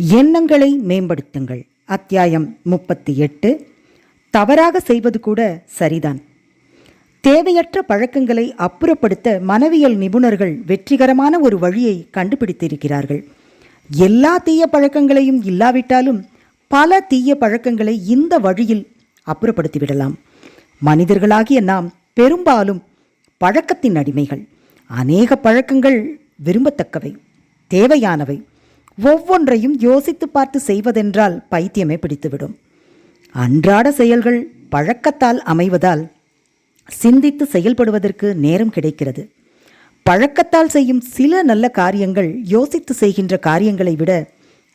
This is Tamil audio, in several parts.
எண்ணங்களை மேம்படுத்துங்கள். அத்தியாயம் முப்பத்தி எட்டு. தவறாக செய்வது கூட சரிதான். தேவையற்ற பழக்கங்களை அப்புறப்படுத்த மனவியல் நிபுணர்கள் வெற்றிகரமான ஒரு வழியை கண்டுபிடித்திருக்கிறார்கள். எல்லா தீய பழக்கங்களையும் இல்லாவிட்டாலும் பல தீய பழக்கங்களை இந்த வழியில் அப்புறப்படுத்திவிடலாம். மனிதர்களாகிய நாம் பெரும்பாலும் பழக்கத்தின் அடிமைகள். அநேக பழக்கங்கள் விரும்பத்தக்கவை தேவையானவை. ஒவ்வொன்றையும் யோசித்து பார்த்து செய்வதென்றால் பைத்தியமே பிடித்துவிடும். அன்றாட செயல்கள் பழக்கத்தால் அமைவதால் சிந்தித்து செயல்படுவதற்கு நேரம் கிடைக்கிறது. பழக்கத்தால் செய்யும் சில நல்ல காரியங்கள் யோசித்து செய்கின்ற காரியங்களை விட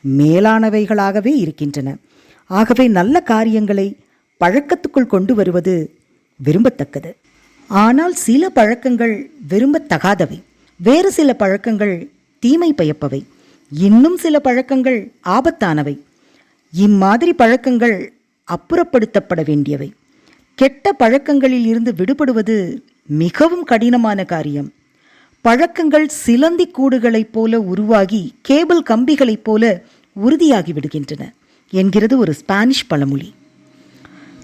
மேலானவைகளாகவே இருக்கின்றன. ஆகவே நல்ல காரியங்களை பழக்கத்துக்குள் கொண்டு வருவது விரும்பத்தக்கது. ஆனால் சில பழக்கங்கள் விரும்பத்தகாதவை. வேறு சில பழக்கங்கள் தீமை பயப்பவை இன்னும் சில பழக்கங்கள் ஆபத்தானவை. இம்மாதிரி பழக்கங்கள் அப்புறப்படுத்தப்பட வேண்டியவை. கெட்ட பழக்கங்களில் இருந்து விடுபடுவது மிகவும் கடினமான காரியம். பழக்கங்கள் சிலந்தி கூடுகளைப் போல உருவாகி கேபிள் கம்பிகளைப் போல உறுதியாகி விடுகின்றன என்கிறது ஒரு ஸ்பானிஷ் பழமொழி.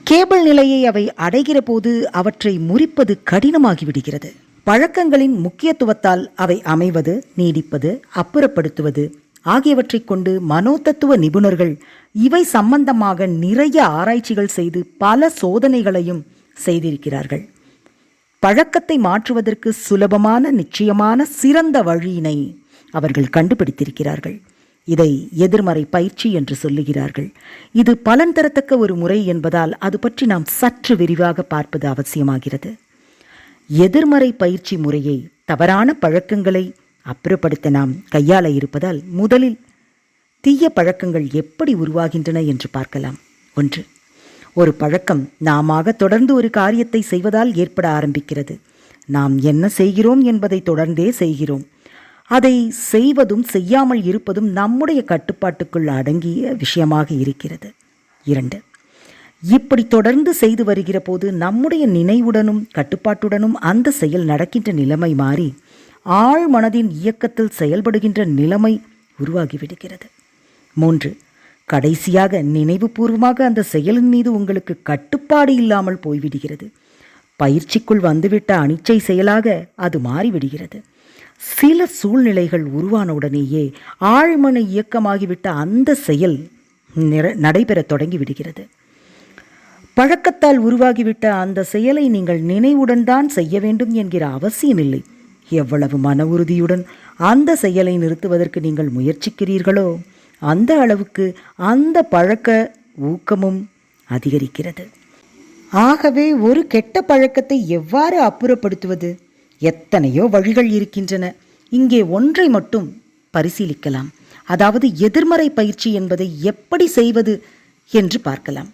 கேபிள் நிலையை அவை அடைகிற போது அவற்றை முறிப்பது கடினமாகி விடுகிறது. பழக்கங்களின் முக்கியத்துவத்தால் அவை அமைவது நீடிப்பது அப்புறப்படுத்துவது ஆகியவற்றைக் கொண்டு மனோதத்துவ நிபுணர்கள் இவை சம்பந்தமாக நிறைய ஆராய்ச்சிகள் செய்து பல சோதனைகளையும் செய்திருக்கிறார்கள். பழக்கத்தை மாற்றுவதற்கு சுலபமான நிச்சயமான சிறந்த வழியினை அவர்கள் கண்டுபிடித்திருக்கிறார்கள். இதை எதிர்மறை பயிற்சி என்று சொல்லுகிறார்கள். இது பலன் தரத்தக்க ஒரு முறை என்பதால் அது பற்றி நாம் சற்று விரிவாக பார்ப்பது அவசியமாகிறது. எதிர்மறை பயிற்சி முறையை தவறான பழக்கங்களை அப்புறப்படுத்த நாம் கையாள இருப்பதால் முதலில் தீய பழக்கங்கள் எப்படி உருவாகின்றன என்று பார்க்கலாம். ஒன்று ஒரு பழக்கம் நாமாக தொடர்ந்து ஒரு காரியத்தை செய்வதால் ஏற்பட ஆரம்பிக்கிறது. நாம் என்ன செய்கிறோம் என்பதை தொடர்ந்தே செய்கிறோம். அதை செய்வதும் செய்யாமல் இருப்பதும் நம்முடைய கட்டுப்பாட்டுக்குள் அடங்கிய விஷயமாக இருக்கிறது. இரண்டு இப்படி தொடர்ந்து செய்து வருகிற போது நம்முடைய நினைவுடனும் கட்டுப்பாட்டுடனும் அந்த செயல் நடக்கின்ற நிலைமை மாறி ஆழ் மனதின் இயக்கத்தில் செயல்படுகின்ற நிலைமை உருவாகிவிடுகிறது. மூன்று கடைசியாக நினைவுபூர்வமாக அந்த செயலின் மீது உங்களுக்கு கட்டுப்பாடு இல்லாமல் போய்விடுகிறது. பயிற்சிக்குள் வந்துவிட்ட அனிச்சை செயலாக அது மாறிவிடுகிறது. சில சூழ்நிலைகள் உருவான உடனேயே ஆழ்மன இயக்கமாகிவிட்ட அந்த செயல் நிற- நடைபெறத் தொடங்கிவிடுகிறது பழக்கத்தால் உருவாகிவிட்ட அந்த செயலை நீங்கள் நினைவுடன் தான் செய்ய வேண்டும் என்கிற அவசியமில்லை. எவ்வளவு மன உறுதியுடன் அந்த செயலை நிறுத்துவதற்கு நீங்கள் முயற்சிக்கிறீர்களோ அந்த அளவுக்கு அந்த பழக்க ஊக்கமும் அதிகரிக்கிறது. ஆகவே ஒரு கெட்ட பழக்கத்தை எவ்வாறு அப்புறப்படுத்துவது? எத்தனையோ வழிகள் இருக்கின்றன. இங்கே ஒன்றை மட்டும் பரிசீலிக்கலாம். அதாவது எதிர்மறை பயிற்சி என்பதை எப்படி செய்வது என்று பார்க்கலாம்.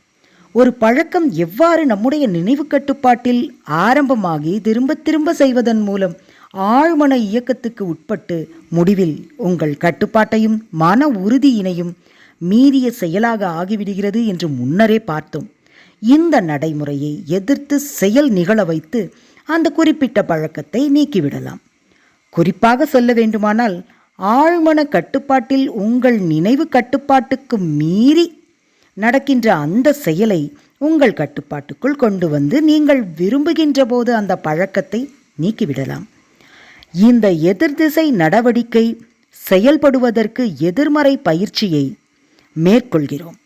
ஒரு பழக்கம் எவ்வாறு நம்முடைய நினைவு கட்டுப்பாட்டில் ஆரம்பமாகி திரும்ப திரும்ப செய்வதன் மூலம் ஆழ்மன இயக்கத்துக்கு உட்பட்டு முடிவில் உங்கள் கட்டுப்பாட்டையும் மன உறுதியினையும் மீறிய செயலாக ஆகிவிடுகிறது என்று முன்னரே பார்த்தோம். இந்த நடைமுறையை எதிர்த்து செயல் நிகழ வைத்து அந்த குறிப்பிட்ட பழக்கத்தை நீக்கிவிடலாம். குறிப்பாக சொல்ல வேண்டுமானால் ஆழ்மன கட்டுப்பாட்டில் உங்கள் நினைவு கட்டுப்பாட்டுக்கு மீறி நடக்கின்ற அந்த செயலை உங்கள் கட்டுப்பாட்டுக்குள் கொண்டு வந்து நீங்கள் விரும்புகின்ற போது அந்த பழக்கத்தை நீக்கிவிடலாம். இந்த எதிர்திசை நடவடிக்கை செயல்படுவதற்கு எதிர்மறை பயிற்சியை மேற்கொள்கிறோம்.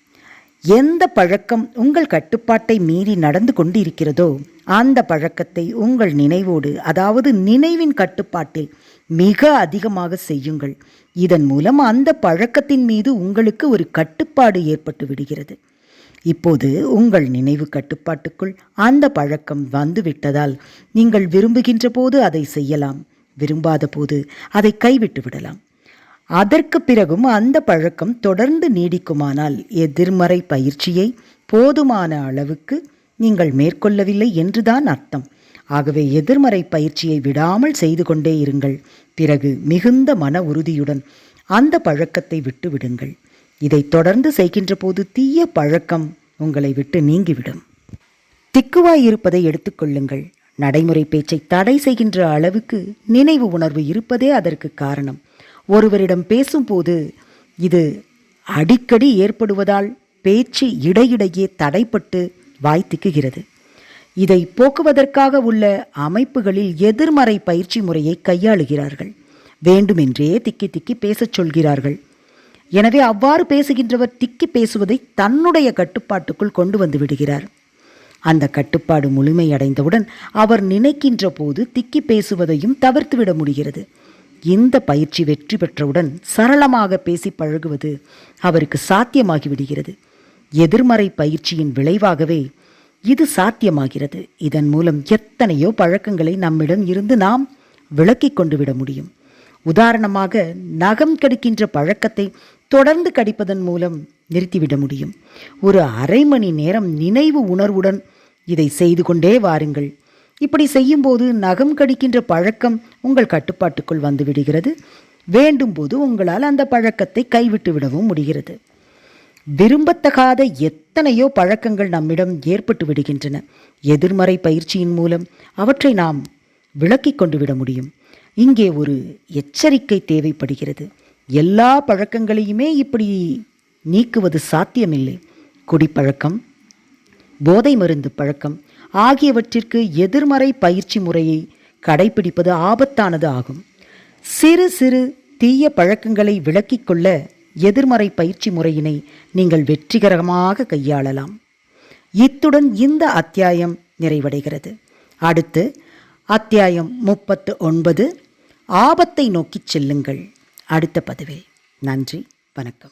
எந்த பழக்கம் உங்கள் கட்டுப்பாட்டை மீறி நடந்து கொண்டிருக்கிறதோ அந்த பழக்கத்தை உங்கள் நினைவோடு அதாவது நினைவின் கட்டுப்பாட்டில் மிக அதிகமாக செய்யுங்கள். இதன் மூலம் அந்த பழக்கத்தின் மீது உங்களுக்கு ஒரு கட்டுப்பாடு ஏற்பட்டு விடுகிறது. இப்போது உங்கள் நினைவு கட்டுப்பாட்டுக்குள் அந்த பழக்கம் வந்துவிட்டதால் நீங்கள் விரும்புகின்ற போது அதை செய்யலாம். விரும்பாத போது அதை கைவிட்டு விடலாம். அதற்கு பிறகும் அந்த பழக்கம் தொடர்ந்து நீடிக்குமானால் எதிர்மறை பயிற்சியை போதுமான அளவுக்கு நீங்கள் மேற்கொள்ளவில்லை என்றுதான் அர்த்தம். ஆகவே எதிர்மறை பயிற்சியை விடாமல் செய்து கொண்டே இருங்கள். பிறகு மிகுந்த மன உறுதியுடன் அந்த பழக்கத்தை விட்டு விடுங்கள் இதை தொடர்ந்து செய்கின்ற போது தீய பழக்கம் உங்களை விட்டு நீங்கிவிடும். திக்குவாய் இருப்பதை எடுத்துக்கொள்ளுங்கள் நடைமுறை பேச்சை தடை செய்கின்ற அளவுக்கு நினைவு உணர்வு இருப்பதே அதற்கு காரணம். ஒருவரிடம் பேசும்போது இது அடிக்கடி ஏற்படுவதால் பேச்சு இடையிடையே தடைப்பட்டு வாய்த்திக்குகிறது. இதை போக்குவதற்காக உள்ள அமைப்புகளில் எதிர்மறை பயிற்சி முறையை கையாளுகிறார்கள். வேண்டுமென்றே திக்கி திக்கி பேசச் சொல்கிறார்கள். எனவே அவ்வாறு பேசுகின்றவர் திக்கி பேசுவதை தன்னுடைய கட்டுப்பாட்டுக்குள் கொண்டு வந்து விடுகிறார். அந்த கட்டுப்பாடு முழுமையடைந்தவுடன் அவர் நினைக்கின்ற போது திக்கி பேசுவதையும் தவிர்த்துவிட முடிகிறது. இந்த பயிற்சி வெற்றி பெற்றவுடன் சரளமாக பேசி பழகுவது அவருக்கு சாத்தியமாகிவிடுகிறது எதிர்மறை பயிற்சியின் விளைவாகவே இது சாத்தியமாகிறது. இதன் மூலம் எத்தனையோ பழக்கங்களை நம்மிடம் இருந்து நாம் விளக்கிக் கொண்டு விட முடியும். உதாரணமாக நகம் கடிக்கின்ற பழக்கத்தை தொடர்ந்து கடிப்பதன் மூலம் நிறுத்திவிட முடியும். ஒரு அரை மணி நேரம் நினைவு உணர்வுடன் இதை செய்து கொண்டே வாருங்கள். இப்படி செய்யும்போது நகம் கடிக்கின்ற பழக்கம் உங்கள் கட்டுப்பாட்டுக்குள் வந்துவிடுகிறது வேண்டும் போது உங்களால் அந்த பழக்கத்தை கைவிட்டு விடவும் முடிகிறது. விரும்பத்தகாத எத்தனையோ பழக்கங்கள் நம்மிடம் ஏற்பட்டு விடுகின்றன. எதிர்மறை பயிற்சியின் மூலம் அவற்றை நாம் விளக்கிக் கொண்டு விட முடியும். இங்கே ஒரு எச்சரிக்கை தேவைப்படுகிறது. எல்லா பழக்கங்களையுமே இப்படி நீக்குவது சாத்தியமில்லை. குடிப்பழக்கம் போதை மருந்து பழக்கம் ஆகியவற்றிற்கு எதிர்மறை பயிற்சி முறையை கடைபிடிப்பது ஆபத்தானது ஆகும். சிறு சிறு தீய பழக்கங்களை விளக்கிக் கொள்ள எதிர்மறை பயிற்சி முறையினை நீங்கள் வெற்றிகரமாக கையாளலாம். இத்துடன் இந்த அத்தியாயம் நிறைவடைகிறது. அடுத்து அத்தியாயம் முப்பத்து ஒன்பது ஆபத்தை நோக்கிச் செல்லுங்கள். அடுத்த பதிவில். நன்றி வணக்கம்.